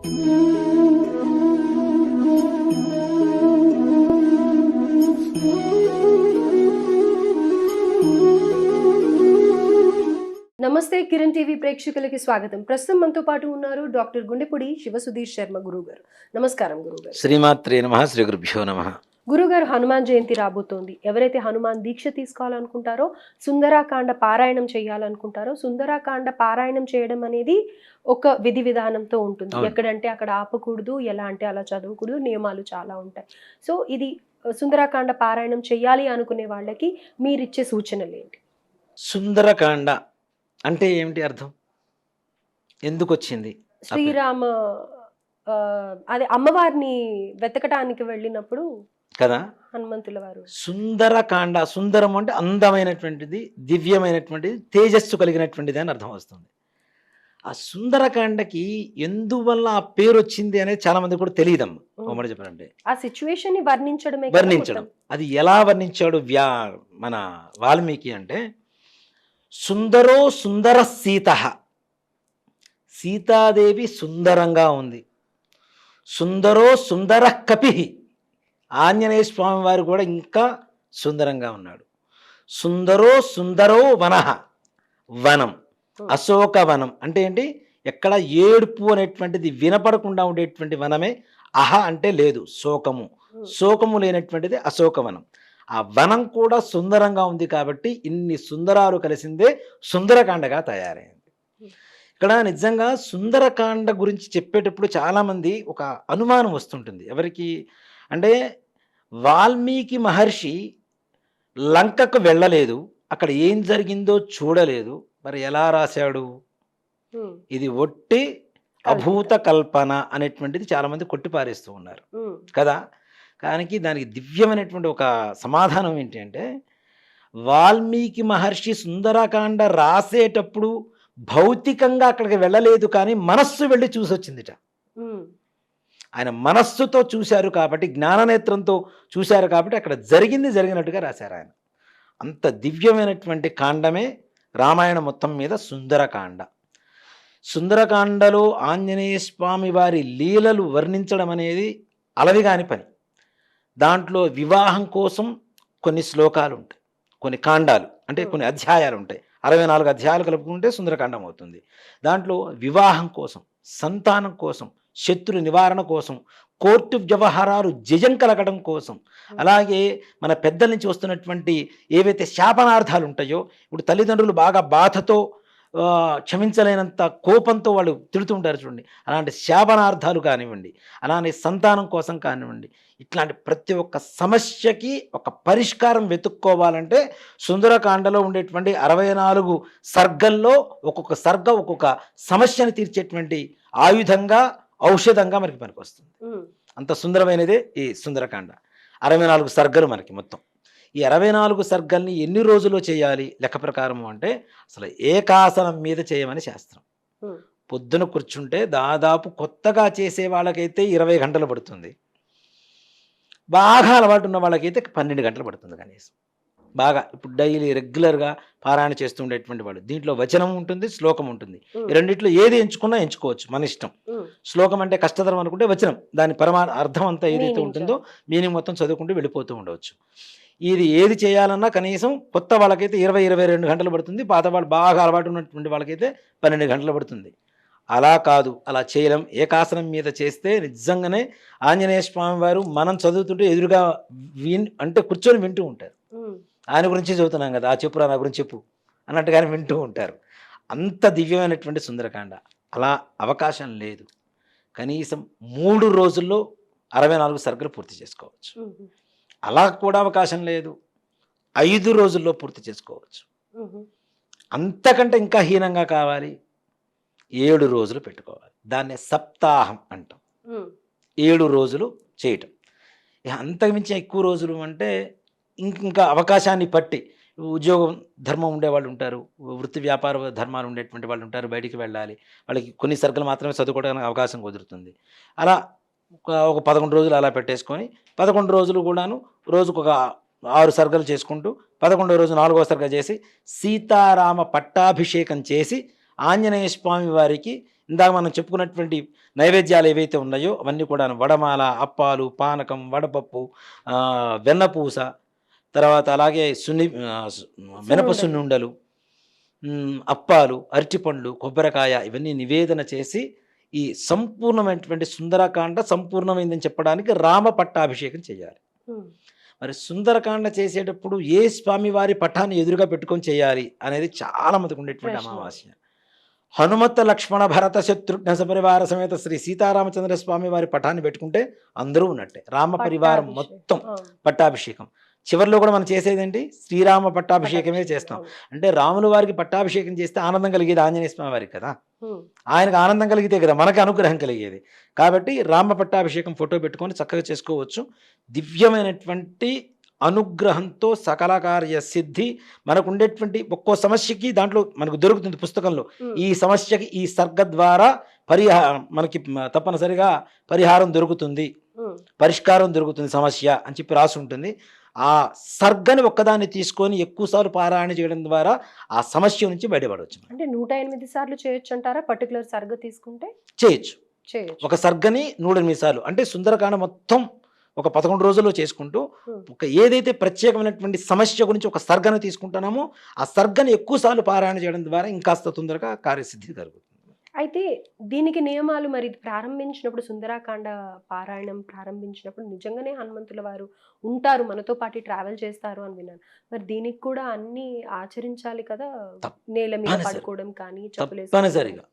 నమస్తే కిరణ్ టీవీ ప్రేక్షకులకి స్వాగతం. ప్రస్తుతం మనతో పాటు ఉన్నారు డాక్టర్ గుండెపూడి శివసుధీర్ శర్మ గురువు గారు నమస్కారం గురువు గారు శ్రీమాత్రే నమ శ్రీ గురుభ్యో నమ. గురుగారు హనుమాన్ జయంతి రాబోతోంది. ఎవరైతే హనుమాన్ దీక్ష తీసుకోవాలనుకుంటారో సుందరాకాండ పారాయణం చేయాలనుకుంటారో సుందరాకాండ పారాయణం చేయడం అనేది ఒక విధి విధానంతో ఉంటుంది. ఎక్కడంటే అక్కడ ఆపకూడదు ఎలా అంటే అలా చదవకూడదు నియమాలు చాలా ఉంటాయి. సో ఇది సుందరాకాండ పారాయణం చేయాలి అనుకునే వాళ్ళకి మీరిచ్చే సూచనలు ఏంటి? సుందరకాండ అంటే ఏమిటి అర్థం? ఎందుకు వచ్చింది శ్రీరామ అదే అమ్మవారిని వెతకటానికి వెళ్ళినప్పుడు కదా? హనుమంతుల వారు సుందరకాండ సుందరం అంటే అందమైనటువంటిది దివ్యమైనటువంటిది తేజస్సు కలిగినటువంటిది అని అర్థం వస్తుంది. ఆ సుందరకాండకి ఎందువల్ల ఆ పేరు వచ్చింది అనేది చాలా మంది కూడా తెలియదమ్మా. ఒక మాట చెప్పాలంటే. ఆ సిచ్యువేషన్ని కదా వర్ణించడం. అది ఎలా వర్ణించాడు వ్యా మన వాల్మీకి అంటే సుందరో సుందర సీత. సీతాదేవి సుందరంగా ఉంది. సుందరో సుందర కపి. ఆంజనేయ స్వామి వారు కూడా ఇంకా సుందరంగా ఉన్నాడు. సుందరో సుందరో వనహ వనం అశోక వనం. అంటే ఏంటి? ఎక్కడ ఏడుపు అనేటువంటిది వినపడకుండా ఉండేటువంటి వనమే అహ అంటే లేదు శోకము. శోకము లేనటువంటిది అశోకవనం ఆ వనం కూడా సుందరంగా ఉంది కాబట్టి ఇన్ని సుందరాలు కలిసిందే సుందరకాండగా తయారైంది. ఇక్కడ నిజంగా సుందరకాండ గురించి చెప్పేటప్పుడు చాలామంది ఒక అనుమానం వస్తుంటుంది. ఎవరికి? అంటే వాల్మీకి మహర్షి లంకకు వెళ్ళలేదు. అక్కడ ఏం జరిగిందో చూడలేదు. మరి ఎలా రాశాడు? ఇది ఒట్టి అభూత కల్పన అనేటువంటిది చాలామంది కొట్టిపారేస్తూ ఉన్నారు. కదా? కానీ దానికి దివ్యమైనటువంటి ఒక సమాధానం ఏంటి అంటే వాల్మీకి మహర్షి సుందరకాండ రాసేటప్పుడు భౌతికంగా అక్కడికి వెళ్ళలేదు కానీ మనస్సు వెళ్ళి చూసొచ్చిందిట. ఆయన మనస్సుతో చూశారు కాబట్టి జ్ఞాననేత్రంతో చూశారు కాబట్టి అక్కడ జరిగింది జరిగినట్టుగా రాశారు ఆయన. అంత దివ్యమైనటువంటి కాండమే రామాయణ మొత్తం మీద సుందరకాండ. సుందరకాండలో ఆంజనేయ స్వామి వారి లీలలు వర్ణించడం అనేది అలవిగాని పని. దాంట్లో వివాహం కోసం కొన్ని శ్లోకాలు ఉంటాయి కొన్ని కాండాలు అంటే కొన్ని అధ్యాయాలు ఉంటాయి. అరవై నాలుగు అధ్యాయాలు కలుపుకుంటే సుందరకాండం అవుతుంది. దాంట్లో వివాహం కోసం సంతానం కోసం శత్రు నివారణ కోసం కోర్టు వ్యవహారాలు జయం కలగడం కోసం. అలాగే మన పెద్దల నుంచి వస్తున్నటువంటి ఏవైతే శాపనార్థాలు ఉంటాయో ఇప్పుడు తల్లిదండ్రులు బాగా బాధతో క్షమించలేనంత కోపంతో వాళ్ళు తిడుతుంటారు చూడండి. అలాంటి శాపనార్థాలు కానివ్వండి అలానే సంతానం కోసం కానివ్వండి ఇట్లాంటి ప్రతి ఒక్క సమస్యకి ఒక పరిష్కారం వెతుక్కోవాలంటే సుందరకాండలో ఉండేటువంటి అరవై నాలుగు సర్గల్లో ఒక్కొక్క సర్గ ఒక్కొక్క సమస్యను తీర్చేటువంటి ఆయుధంగా ఔషధంగా మనకి పనికొస్తుంది. అంత సుందరమైనదే ఈ సుందరకాండ. అరవై నాలుగు సర్గలు మనకి మొత్తం. ఈ అరవై నాలుగు సర్గల్ని ఎన్ని రోజుల్లో చేయాలి? లెక్క ప్రకారము అంటే అసలు ఏకాసనం మీద చేయమని శాస్త్రం. పొద్దున కూర్చుంటే దాదాపు కొత్తగా చేసే వాళ్ళకైతే ఇరవై గంటలు పడుతుంది. బాగా అలవాటు ఉన్న వాళ్ళకైతే పన్నెండు గంటలు పడుతుంది కనీసం. బాగా ఇప్పుడు డైలీ రెగ్యులర్గా పారాయణ చేస్తుండేటువంటి వాళ్ళు దీంట్లో వచనం ఉంటుంది శ్లోకం ఉంటుంది. ఈ రెండిట్లో ఏది ఎంచుకున్నా ఎంచుకోవచ్చు మన ఇష్టం. శ్లోకం అంటే కష్టతరం అనుకుంటే వచనం. దాని పరమా అర్థం అంతా ఏదైతే ఉంటుందో మీనింగ్ మొత్తం చదువుకుంటూ వెళ్ళిపోతూ ఉండవచ్చు. ఇది ఏది చేయాలన్నా కనీసం కొత్త వాళ్ళకైతే ఇరవై ఇరవై రెండు గంటలు పడుతుంది. పాత వాళ్ళు బాగా అలవాటు ఉన్నటువంటి వాళ్ళకైతే పన్నెండు గంటలు పడుతుంది. అలా కాదు. అలా చేయడం ఏకాసనం మీద చేస్తే నిజంగానే ఆంజనేయ స్వామి వారు మనం చదువుతుంటే ఎదురుగా విన్ అంటే కూర్చొని వింటూ ఉంటారు. ఆయన గురించి చదువుతున్నాం కదా ఆ చెప్పురా నా గురించి చెప్పు అన్నట్టుగానే వింటూ ఉంటారు. అంత దివ్యమైనటువంటి సుందరకాండ. అలా అవకాశం లేదు. కనీసం మూడు రోజుల్లో అరవై నాలుగు సరుకులు పూర్తి చేసుకోవచ్చు. అలా కూడా అవకాశం లేదు. ఐదు రోజుల్లో పూర్తి చేసుకోవచ్చు. అంతకంటే ఇంకా హీనంగా కావాలి. ఏడు రోజులు పెట్టుకోవాలి. దాన్ని సప్తాహం అంటాం. ఏడు రోజులు చేయటం. అంతకుమించి ఎక్కువ రోజులు అంటే ఇంకా అవకాశాన్ని పట్టి ఉద్యోగం ధర్మం ఉండేవాళ్ళు ఉంటారు వృత్తి వ్యాపార ధర్మాలు ఉండేటువంటి వాళ్ళు ఉంటారు బయటికి వెళ్ళాలి. వాళ్ళకి కొన్ని సరుకులు మాత్రమే చదువుకోవడానికి అవకాశం కుదురుతుంది. అలా ఒక పదకొండు రోజులు అలా పెట్టేసుకొని పదకొండు రోజులు కూడాను రోజుకు ఒక ఆరు సరుకులు చేసుకుంటూ పదకొండో రోజు నాలుగో సరుక చేసి సీతారామ పట్టాభిషేకం చేసి ఆంజనేయ స్వామి వారికి ఇందాక మనం చెప్పుకున్నటువంటి నైవేద్యాలు ఏవైతే ఉన్నాయో అవన్నీ కూడా వడమాల అప్పాలు పానకం వడపప్పు వెన్నపూస తర్వాత అలాగే సున్ని మినప సున్నుండలు. అప్పాలు అరటిపండ్లు కొబ్బరికాయ ఇవన్నీ నివేదన చేసి ఈ సంపూర్ణమైనటువంటి సుందరకాండ సంపూర్ణమైందని చెప్పడానికి రామ పట్టాభిషేకం చేయాలి. మరి సుందరకాండ చేసేటప్పుడు ఏ స్వామి వారి పట్టాన్ని ఎదురుగా పెట్టుకొని చేయాలి అనేది చాలా మందికి ఉండేటువంటి. అమావాస్య హనుమత లక్ష్మణ భరత శత్రుఘ్న సపరివార సమేత శ్రీ సీతారామచంద్ర స్వామి వారి పటాన్ని పెట్టుకుంటే అందరూ ఉన్నట్టే రామ పరివారం. మొత్తం పట్టాభిషేకం చివరిలో కూడా మనం చేసేదేంటి? శ్రీరామ పట్టాభిషేకమే చేస్తాం. అంటే రాముల వారికి పట్టాభిషేకం చేస్తే ఆనందం కలిగేది ఆంజనేయ స్వామి వారికి కదా. ఆయనకు ఆనందం కలిగితే కదా? మనకు అనుగ్రహం కలిగేది. కాబట్టి రామ పట్టాభిషేకం ఫోటో పెట్టుకొని చక్కగా చేసుకోవచ్చు. దివ్యమైనటువంటి అనుగ్రహంతో సకల కార్య సిద్ధి మనకు ఉండేటువంటి ఒక్కో సమస్యకి దాంట్లో మనకు దొరుకుతుంది పుస్తకంలో. ఈ సమస్యకి ఈ సర్గ ద్వారా పరిహారం మనకి తప్పనిసరిగా పరిహారం దొరుకుతుంది. పరిష్కారం దొరుకుతుంది సమస్య అని చెప్పి రాసి ఉంటుంది ఆ సర్గని ఒక్కదాన్ని తీసుకొని ఎక్కువసార్లు పారాయణ చేయడం ద్వారా ఆ సమస్య నుంచి బయటపడవచ్చు అంటే నూట ఎనిమిది సార్లు చేయొచ్చు అంటారా? పర్టికులర్ సర్గ తీసుకుంటే? చేయొచ్చు. ఒక సర్గని నూట ఎనిమిది సార్లు అంటే సుందరకాండ మొత్తం ఒక పదకొండు రోజుల్లో చేసుకుంటూ. ఒక ఏదైతే ప్రత్యేకమైనటువంటి సమస్య గురించి ఒక సర్గను తీసుకుంటున్నామో ఆ సర్గని ఎక్కువ సార్లు పారాయణ చేయడం ద్వారా ఇంకాస్త తొందరగా కార్యసిద్ధి కలుగుతుంది అయితే దీనికి నియమాలు మరి ప్రారంభించినప్పుడు సుందరాకాండ పారాయణం ప్రారంభించినప్పుడు నిజంగానే హనుమంతుల వారు ఉంటారు మనతో పాటు ట్రావెల్ చేస్తారు అని విన్నాను మరి దీనికి కూడా అన్ని ఆచరించాలి కదా నేల మీద. పడుకోవడం కానీ. తప్పనిసరిగా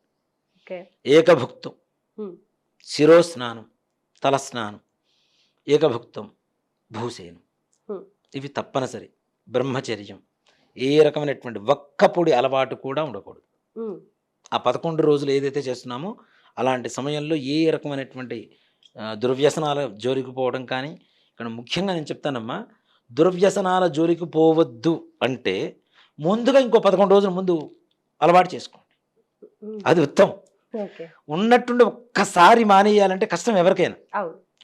ఓకే ఏకభుక్తం Hmm. శిరోస్నానం తలస్నానం ఏకభుక్తం భూసేనం. ఇవి తప్పనిసరి బ్రహ్మచర్యం ఏ రకమైనటువంటి ఒక్క పొడి అలవాటు కూడా ఉండకూడదు. ఆ పదకొండు రోజులు ఏదైతే చేస్తున్నామో అలాంటి సమయంలో ఏ రకమైనటువంటి దుర్వ్యసనాల జోలికి పోవడం కానీ ఇక్కడ ముఖ్యంగా నేను చెప్తానమ్మా దుర్వ్యసనాల జోలికి పోవద్దు అంటే ముందుగా ఇంకో పదకొండు రోజుల ముందు అలవాటు చేసుకోండి. అది ఉత్తమం. ఉన్నట్టుండి ఒక్కసారి మానేయాలంటే కష్టం ఎవరికైనా.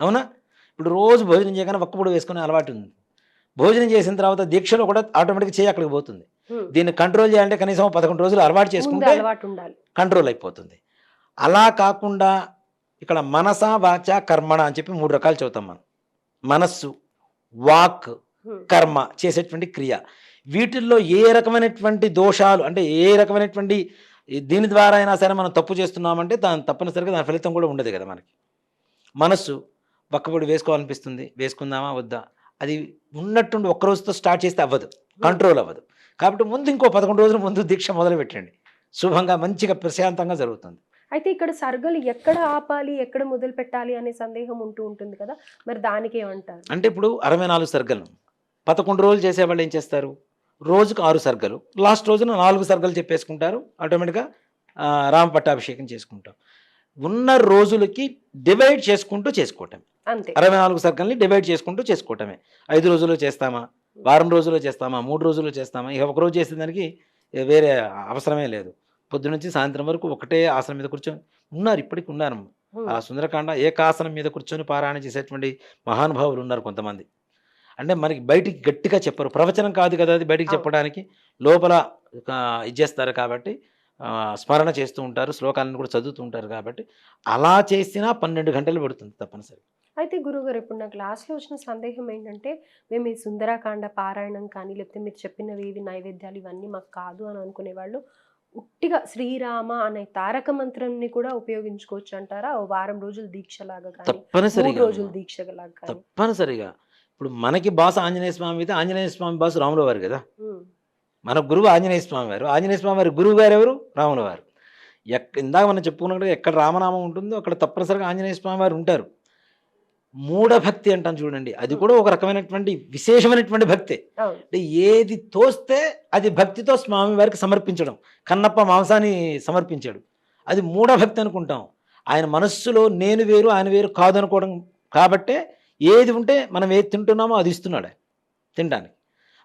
అవును? ఇప్పుడు రోజు భోజనం చేయగానే ఒక్క పొడి వేసుకునే అలవాటు ఉంది. భోజనం చేసిన తర్వాత దీక్షలో కూడా ఆటోమేటిక్గా చేయి అక్కడికి పోతుంది. దీన్ని కంట్రోల్ చేయాలంటే కనీసం పదకొండు రోజులు అలవాటు చేసుకుంటే కంట్రోల్ అయిపోతుంది. అలా కాకుండా ఇక్కడ మనస వాచ కర్మణ అని చెప్పి మూడు రకాలు చదువుతాం మనం. మనస్సు వాక్. కర్మ చేసేటువంటి క్రియ. వీటిల్లో ఏ రకమైనటువంటి దోషాలు అంటే ఏ రకమైనటువంటి దీని ద్వారా అయినా సరే మనం తప్పు చేస్తున్నామంటే దాని తప్పనిసరిగా దాని ఫలితం కూడా ఉండదు కదా మనకి. మనస్సు పక్కపొడి వేసుకోవాలనిపిస్తుంది. వేసుకుందామా? వద్దా? అది ఉన్నట్టుండి ఒక్క రోజుతో స్టార్ట్ చేస్తే అవ్వదు కంట్రోల్ అవ్వదు. కాబట్టి ముందు ఇంకో పదకొండు రోజుల ముందు దీక్ష మొదలు పెట్టండి శుభంగా మంచిగా ప్రశాంతంగా జరుగుతుంది. అయితే ఇక్కడ సర్గలు ఎక్కడ ఆపాలి ఎక్కడ మొదలు పెట్టాలి అనే సందేహం ఉంటూ ఉంటుంది కదా? మరి దానికి ఏమంటారు? అంటే ఇప్పుడు అరవై నాలుగు సర్గలు పదకొండు రోజులు చేసేవాళ్ళు ఏం చేస్తారు? రోజుకు ఆరు సర్గలు లాస్ట్ రోజున నాలుగు సర్గలు చెప్పేసుకుంటారు ఆటోమేటిక్గా రామ పట్టాభిషేకం చేసుకుంటాం ఉన్న రోజులకి డివైడ్ చేసుకుంటూ చేసుకోవటం అరవై నాలుగు సర్గల్ని డివైడ్ చేసుకుంటూ చేసుకోవటమే. ఐదు రోజుల్లో చేస్తామా? వారం రోజుల్లో చేస్తామా? మూడు రోజుల్లో చేస్తామా? ఇక ఒక రోజు చేసేదానికి వేరే అవసరమే లేదు. పొద్దు నుంచి సాయంత్రం వరకు ఒకటే ఆసనం మీద కూర్చొని ఉన్నారు ఇప్పటికి ఉన్నారు. ఆ సుందరకాండ ఏకాసనం మీద కూర్చొని పారాయణ చేసేటువంటి మహానుభావులు ఉన్నారు కొంతమంది. అంటే మనకి బయటికి గట్టిగా చెప్పరు. ప్రవచనం కాదు కదా అది బయటికి. చెప్పడానికి. లోపల ఇచ్చేస్తారు కాబట్టి స్మరణ చేస్తూ ఉంటారు. శ్లోకాలను కూడా చదువుతూ ఉంటారు కాబట్టి అలా చేసినా పన్నెండు గంటలు పడుతుంది తప్పనిసరి అయితే గురుగారు ఇప్పుడు నాకు లాస్ట్లో వచ్చిన సందేహం ఏంటంటే మేము ఈ సుందరాకాండ పారాయణం కానీ లేకపోతే మీరు చెప్పినవి ఇవి నైవేద్యాలు ఇవన్నీ మాకు కాదు అని అనుకునే వాళ్ళు ఉట్టిగా శ్రీరామ అనే తారక మంత్రాన్ని కూడా ఉపయోగించుకోవచ్చు అంటారా? ఓ వారం రోజులు దీక్షలాగా తప్పనిసరిగా రోజులు దీక్షలాగా కానీ? తప్పనిసరిగా. ఇప్పుడు మనకి బాస ఆంజనేయ స్వామి అయితే ఆంజనేయ స్వామి బాసు రాముల వారు కదా. మన గురువు ఆంజనేయ స్వామి వారు. ఆంజనేయ స్వామి వారి గురువు గారు ఎవరు? రాముల వారు. ఎక్క ఇందాక మనం చెప్పుకున్నట్టుగా ఎక్కడ రామనామం ఉంటుందో అక్కడ తప్పనిసరిగా ఆంజనేయ స్వామి వారు ఉంటారు. మూఢభక్తి అంటాం చూడండి. అది కూడా ఒక రకమైనటువంటి విశేషమైనటువంటి భక్తే. అంటే ఏది తోస్తే అది భక్తితో స్వామి వారికి సమర్పించడం. కన్నప్ప మాంసాన్ని సమర్పించాడు. అది మూఢభక్తి అనుకుంటాం. ఆయన మనస్సులో నేను వేరు ఆయన వేరు కాదు అనుకోవడం కాబట్టే ఏది ఉంటే మనం ఏది తింటున్నామో అది ఇస్తున్నాడు ఆయన తినడానికి.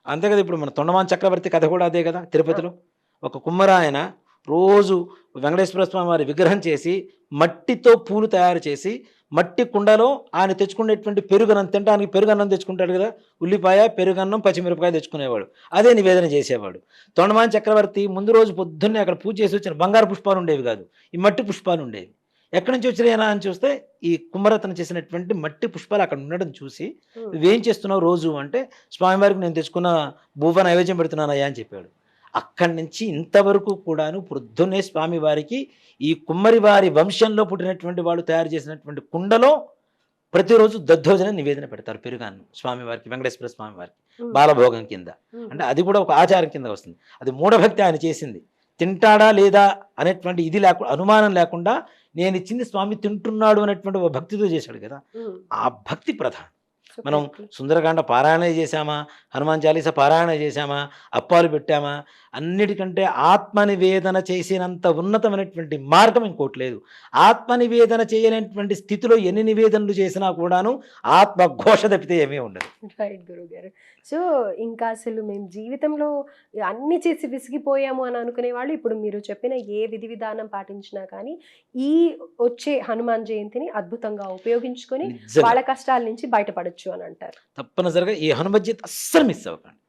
అంతే కదా ఇప్పుడు మన తొండమాన్ చక్రవర్తి కథ కూడా అదే కదా తిరుపతిలో. ఒక కుమ్మరాయన రోజు వెంకటేశ్వర స్వామి వారి విగ్రహం చేసి మట్టితో పూలు తయారు చేసి మట్టి కుండలో ఆయన తెచ్చుకునేటువంటి పెరుగన్నం తినడానికి పెరుగన్నం తెచ్చుకుంటాడు కదా ఉల్లిపాయ పెరుగన్నం పచ్చిమిరపకాయ తెచ్చుకునేవాడు. అదే నివేదన చేసేవాడు. తొండమాన్ చక్రవర్తి ముందు రోజు పొద్దున్నే అక్కడ పూజ చేసి వచ్చిన బంగారు పుష్పాలు ఉండేవి కాదు ఈ మట్టి పుష్పాలు ఉండేవి. ఎక్కడి నుంచి వచ్చినాయనా అని చూస్తే ఈ కుమ్మరతన చేసినటువంటి మట్టి పుష్పాలు అక్కడ ఉండడం చూసి. నువ్వేం చేస్తున్నావు రోజు? అంటే స్వామివారికి నేను తెచ్చుకున్న భూవ నైవేద్యం పెడుతున్నానయ్యా అని చెప్పాడు. అక్కడి నుంచి ఇంతవరకు కూడాను పొద్దున్నే స్వామివారికి ఈ కుమ్మరి వారి వంశంలో పుట్టినటువంటి వాళ్ళు తయారు చేసినటువంటి కుండలో ప్రతిరోజు దద్దోజన నివేదన పెడతారు పెరుగాన్ని స్వామివారికి వెంకటేశ్వర స్వామివారికి. బాలభోగం కింద. అంటే అది కూడా ఒక ఆచారం కింద వస్తుంది అది మూఢభక్తి ఆయన చేసింది తింటాడా లేదా అనేటువంటి ఇది లేకుండా అనుమానం లేకుండా నేను ఇచ్చింది స్వామి తింటున్నాడు అనేటువంటి ఒక భక్తితో చేశాడు కదా. ఆ భక్తి ప్రధానం. మనం సుందరకాండ పారాయణ చేశామా హనుమాన్ చాలీస పారాయణ చేశామా అప్పాలు పెట్టామా అన్నిటికంటే ఆత్మనివేదన చేసినంత ఉన్నతమైనటువంటి మార్గం ఇంకోటి లేదు. ఆత్మనివేదన చేయలేనటువంటి స్థితిలో ఎన్ని నివేదనలు చేసినా కూడాను ఆత్మఘోష తప్పితే ఏమీ ఉండదు. రైట్ గురువు గారు సో ఇంకా అసలు మేము జీవితంలో అన్ని చేసి విసిగిపోయాము అని అనుకునే వాళ్ళు ఇప్పుడు మీరు చెప్పిన ఏ విధి విధానం పాటించినా కానీ ఈ వచ్చే హనుమాన్ జయంతిని అద్భుతంగా ఉపయోగించుకొని వాళ్ళ కష్టాల నుంచి బయటపడొచ్చు అని అంటారు. తప్పనిసరిగా ఈ హనుమజ్జీత్ అస్సలు మిస్ అవ్వకండి.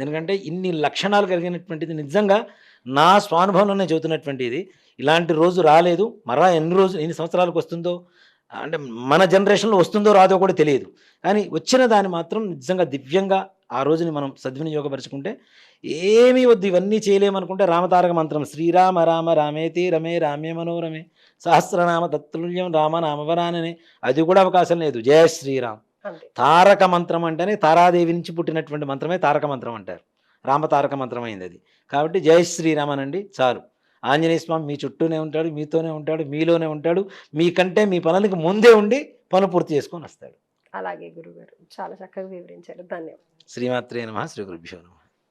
ఎందుకంటే ఇన్ని లక్షణాలు కలిగినటువంటిది నిజంగా నా స్వానుభవంలోనే చెబుతున్నటువంటిది. ఇలాంటి రోజు రాలేదు. మరలా ఎన్ని రోజులు ఎన్ని సంవత్సరాలకు వస్తుందో? అంటే మన జనరేషన్లో వస్తుందో రాదో కూడా తెలియదు. కానీ వచ్చిన దాన్ని మాత్రం నిజంగా దివ్యంగా ఆ రోజుని మనం సద్వినియోగపరుచుకుంటే ఏమీ వద్దు. ఇవన్నీ చేయలేమనుకుంటే రామతారక మంత్రం. శ్రీరామ రామ రామేతి రమే రామే మనోరమే. సహస్రనామ తత్తుల్యం రామ నామవరాననే. అది కూడా అవకాశం లేదు. జయ శ్రీరామ్. తారక మంత్రం అంటేనే తారాదేవి నుంచి పుట్టినటువంటి మంత్రమే తారక మంత్రం అంటారు. రామ తారక మంత్రం అయింది అది. కాబట్టి జై శ్రీరామనండి చాలు. ఆంజనేయ స్వామి మీ చుట్టూనే ఉంటాడు మీతోనే ఉంటాడు మీలోనే ఉంటాడు మీకంటే మీ పనులకు ముందే ఉండి పనులు పూర్తి చేసుకొని వస్తాడు. అలాగే గురుగారు. చాలా చక్కగా వివరించారు. ధన్యవాదాలు. శ్రీమాత్రే నమ శ్రీ గురుభ్యో నమ.